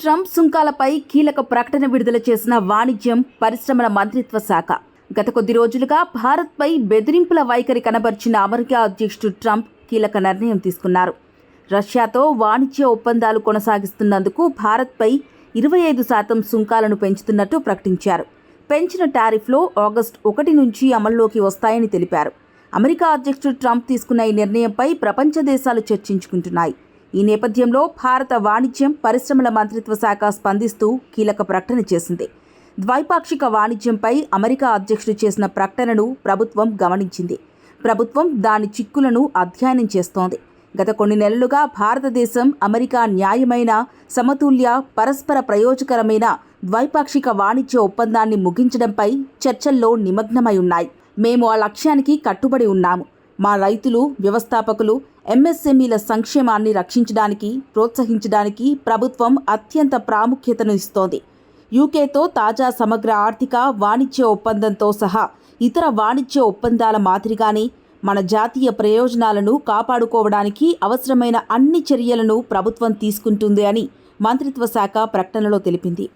Trump సుంకాలపై కీలక ప్రకటన విడుదల చేసిన వాణిజ్యం పరిశ్రమల మంత్రిత్వ శాఖ. గత కొద్ది రోజులుగా భారత్పై బెదిరింపుల వైఖరి కనబర్చిన అమెరికా అధ్యక్షుడు ట్రంప్ కీలక నిర్ణయం తీసుకున్నారు. రష్యాతో వాణిజ్య ఒప్పందాలు కొనసాగిస్తున్నందుకు భారత్పై ఇరవై ఐదు శాతం సుంకాలను పెంచుతున్నట్టు ప్రకటించారు. పెంచిన టారిఫ్లో ఆగస్టు ఒకటి నుంచి అమల్లోకి వస్తాయని తెలిపారు. అమెరికా అధ్యక్షుడు ట్రంప్ తీసుకున్న ఈ నిర్ణయంపై ప్రపంచ దేశాలు చర్చించుకుంటున్నాయి. ఈ నేపథ్యంలో భారత వాణిజ్యం పరిశ్రమల మంత్రిత్వ శాఖ స్పందిస్తూ కీలక ప్రకటన చేసింది. ద్వైపాక్షిక వాణిజ్యంపై అమెరికా అధ్యక్షుడు చేసిన ప్రకటనను ప్రభుత్వం గమనించింది. ప్రభుత్వం దాని చిక్కులను అధ్యయనం చేస్తోంది. గత కొన్ని నెలలుగా భారతదేశం అమెరికా న్యాయమైన సమతుల్య పరస్పర ప్రయోజకరమైన ద్వైపాక్షిక వాణిజ్య ఒప్పందాన్ని ముగించడంపై చర్చల్లో నిమగ్నమై ఉన్నాయి. మేము ఆ లక్ష్యానికి కట్టుబడి ఉన్నాము. మా రైతులు వ్యవస్థాపకులు ఎంఎస్ఎంఈల సంక్షేమాన్ని రక్షించడానికి ప్రోత్సహించడానికి ప్రభుత్వం అత్యంత ప్రాముఖ్యతను ఇస్తోంది. యూకేతో తాజా సమగ్ర ఆర్థిక వాణిజ్య ఒప్పందంతో సహా ఇతర వాణిజ్య ఒప్పందాల మాదిరిగానే మన జాతీయ ప్రయోజనాలను కాపాడుకోవడానికి అవసరమైన అన్ని చర్యలను ప్రభుత్వం తీసుకుంటుంది అని మంత్రిత్వ శాఖ ప్రకటనలో తెలిపింది.